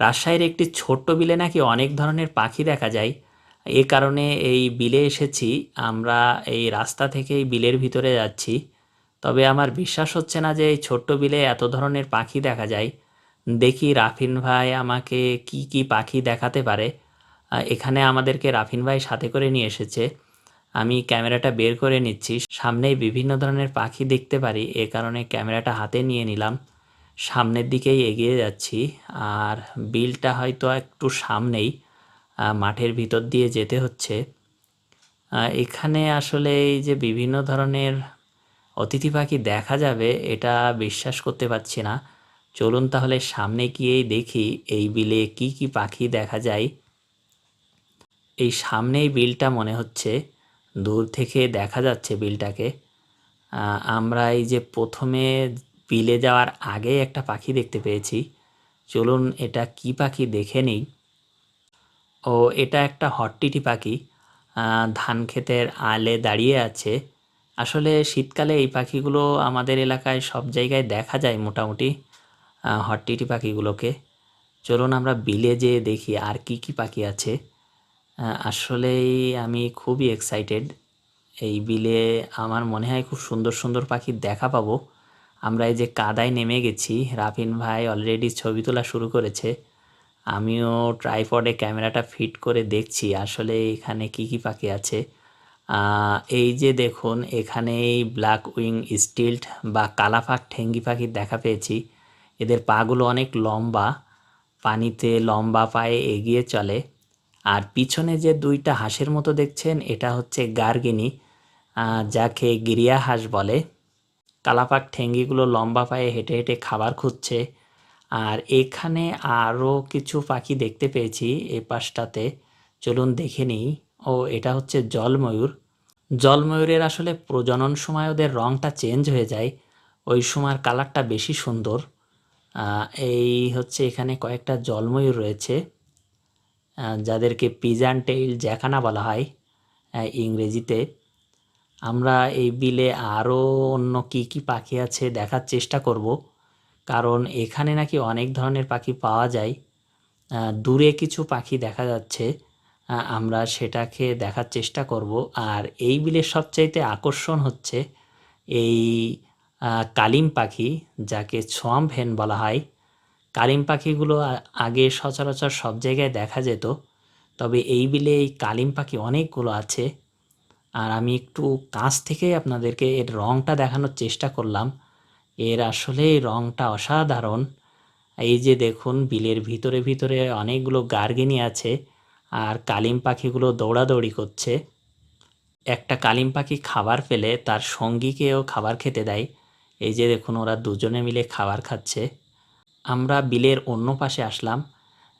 রাজশাহীর একটি ছোট্ট বিলে নাকি অনেক ধরনের পাখি দেখা যায়। এ কারণে এই বিলে এসেছি। আমরা এই রাস্তা থেকে এই বিলের ভিতরে যাচ্ছি। তবে আমার বিশ্বাস হচ্ছে না যে এই ছোট্ট বিলে এত ধরনের পাখি দেখা যায়। দেখি রাফিন ভাই আমাকে কি কি পাখি দেখাতে পারে। এখানে আমাদেরকে রাফিন ভাই সাথে করে নিয়ে এসেছে। আমি ক্যামেরাটা বের করে নিচ্ছি। সামনেই বিভিন্ন ধরনের পাখি দেখতে পারি। এ কারণে ক্যামেরাটা হাতে নিয়ে নিলাম। সামনের দিকেই এগিয়ে যাচ্ছি। আর বিলটা হয়তো একটু সামনেই মাঠের ভিতর দিয়ে যেতে হচ্ছে। এখানে আসলে এই যে বিভিন্ন ধরনের অতিথি পাখি দেখা যাবে, এটা বিশ্বাস করতে পারছি না। চলুন তাহলে সামনে গিয়েই দেখি এই বিলে কি কি পাখি দেখা যায়। এই সামনেই বিলটা মনে হচ্ছে, দূর থেকে দেখা যাচ্ছে বিলটাকে। আমরা এই যে প্রথমে বিলে যাওয়ার আগে একটা পাখি দেখতে পেয়েছি। চলুন এটা কি পাখি দেখে নিই। ও, এটা একটা হট্টিটি পাখি। ধান ক্ষেতের আলে দাঁড়িয়ে আছে। আসলে শীতকালে এই পাখিগুলো আমাদের এলাকায় সব জায়গায় দেখা যায় মোটামুটি হট্টিটি পাখিগুলোকে। চলুন আমরা বিলে যেয়ে দেখি আর কি কি পাখি আছে। আসলেই আমি খুবই এক্সাইটেড এই বিলে আমার মনে হয় খুব সুন্দর সুন্দর পাখি দেখা পাবো। আমরা এই যে কাদায় নেমে গেছি, রাফিন ভাই অলরেডি ছবি তোলা শুরু করেছে। আমিও ট্রাইপডে ক্যামেরাটা ফিট করে দেখছি, আসলে এখানে কি কি পাখি আছে। এই যে দেখুন এখানে এই ব্ল্যাক উইং স্টিল্ট বা কালাপাক ঠেঙ্গি পাখির দেখা পেয়েছি। এদের পাগুলো অনেক লম্বা, পানিতে লম্বা পায়ে এগিয়ে চলে। আর পিছনে যে দুইটা হাঁসের মতো দেখছেন, এটা হচ্ছে গার্গিনী যাকে গিরিয়া হাঁস বলে। কালাপাক ঠেঙ্গিগুলো লম্বা পায়ে হেঁটে হেঁটে খাবার খুঁজছে। আর এখানে আরও কিছু পাখি দেখতে পেয়েছি এই পাশটাতে। চলুন দেখে নিই। ও, এটা হচ্ছে জলময়ূর। জলময়ূরের আসলে প্রজনন সময় ওদের রঙটা চেঞ্জ হয়ে যায়। ওই সময়ের কালারটা বেশি সুন্দর। এই হচ্ছে এখানে কয়েকটা জলময়ূর রয়েছে। যাদেরকে পিজান টেইল জ্যাকানা বলা হয় ইংরেজিতে। আমরা এই বিলে আরও অন্য কী কী পাখি আছে দেখার চেষ্টা করব। কারণ এখানে নাকি অনেক ধরনের পাখি পাওয়া যায়। দূরে কিছু পাখি দেখা যাচ্ছে। আমরা সেটাকে দেখার চেষ্টা করব। আর এই বিলের সবচাইতে আকর্ষণ হচ্ছে এই কালিম পাখি, যাকে ছোয়াম ভেন বলা হয়। কালিম পাখিগুলো আগে সচরাচর সব জায়গায় দেখা যেত। তবে এই বিলে এই কালিম পাখি অনেকগুলো আছে। আর আমি একটু কাছ থেকে আপনাদেরকে এর রঙটা দেখানোর চেষ্টা করলাম। এর আসলে রঙটা অসাধারণ। এই যে দেখুন, বিলের ভিতরে ভিতরে অনেকগুলো গার্গিনি আছে আর কালিম পাখিগুলো দৌড়াদৌড়ি করছে। একটা কালিম পাখি খাবার পেলে তার সঙ্গীকেও খাবার খেতে দেয়। এই যে দেখুন, ওরা দুজনে মিলে খাবার খাচ্ছে। আমরা বিলের অন্য পাশে আসলাম,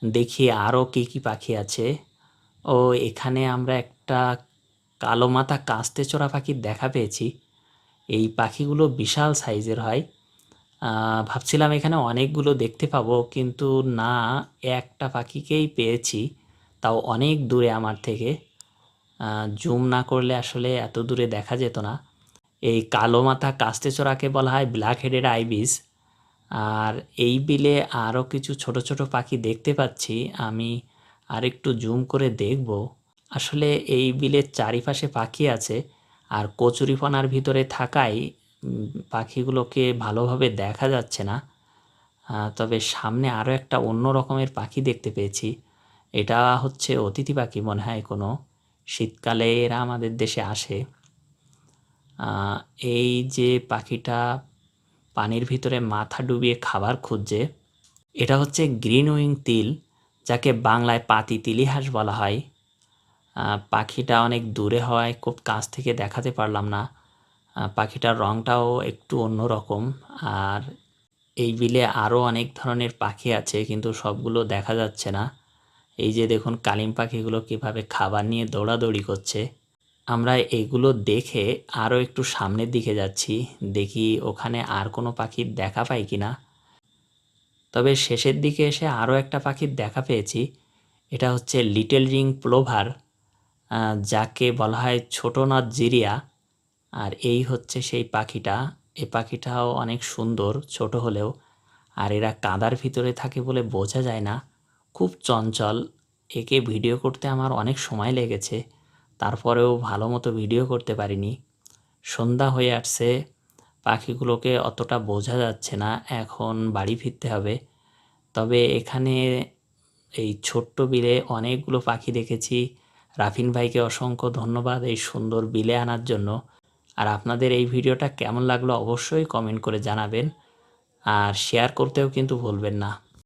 দেখি আরও কী কী পাখি আছে। ও, এখানে আমরা একটা কালো মাথা কাস্তে চড়া পাখির দেখা পেয়েছি। এই পাখিগুলো বিশাল সাইজের হয়। ভাবছিলাম এখানে অনেকগুলো দেখতে পাবো, কিন্তু না, একটা পাখিকেই পেয়েছি। তাও অনেক দূরে আমার থেকে। জুম না করলে আসলে এত দূরে দেখা যেত না। এই কালো মাথা কাস্তে চড়াকে বলা হয় ব্ল্যাক হেডেড আইবিস। আর এই বিলে আরও কিছু ছোট ছোট পাখি দেখতে পাচ্ছি। আমি আর একটু জুম করে দেখব। আসলে এই বিলের চারিপাশে পাখি আছে আর কচুরিপানার ভিতরে থাকায় পাখিগুলোকে ভালোভাবে দেখা যাচ্ছে না। তবে সামনে আরও একটা অন্য রকমের পাখি দেখতে পেয়েছি। এটা হচ্ছে অতিথি পাখি মনে হয় কোনো। শীতকালে এরা আমাদের দেশে আসে। এই যে পাখিটা পানির ভিতরে মাথা ডুবিয়ে খাবার খুঁজছে, এটা হচ্ছে গ্রিন উইং তিল, যাকে বাংলায় পাতি তিলি হাঁস বলা হয়। পাখিটা অনেক দূরে হওয়ায় খুব কাছ থেকে দেখাতে পারলাম না। পাখিটার রঙটাও একটু অন্যরকম। আর এই বিলে আরও অনেক ধরনের পাখি আছে, কিন্তু সবগুলো দেখা যাচ্ছে না। এই যে দেখুন, কালিম পাখিগুলো কীভাবে খাবার নিয়ে দৌড়াদৌড়ি করছে। আমরা এগুলো দেখে আরও একটু সামনের দিকে যাচ্ছি, দেখি ওখানে আর কোনো পাখির দেখা পাই কি না তবে শেষের দিকে এসে আরও একটা পাখির দেখা পেয়েছি। এটা হচ্ছে লিটল রিং প্লোভার। যাকে বলা হয় ছোটো নথ জিরিয়া। আর এই হচ্ছে সেই পাখিটা। এই পাখিটাও অনেক সুন্দর, ছোট হলেও। আর এরা কাদার ভিতরে থাকে বলে বোঝা যায় না। খুব চঞ্চল। একে ভিডিও করতে আমার অনেক সময় লেগেছে। তারপরেও ভালো মতো ভিডিও করতে পারিনি। সন্ধ্যা হয়ে আসছে। পাখিগুলোকে অতটা বোঝা যাচ্ছে না। এখন বাড়ি ফিরতে হবে। তবে এখানে এই ছোট্ট বিলে অনেকগুলো পাখি দেখেছি। রাফিন ভাইকে অসংখ্য ধন্যবাদ এই সুন্দর বিলে আনার জন্য। আর আপনাদের এই ভিডিওটা কেমন লাগল অবশ্যই কমেন্ট করে জানাবেন। আর শেয়ার করতেও কিন্তু ভুলবেন না।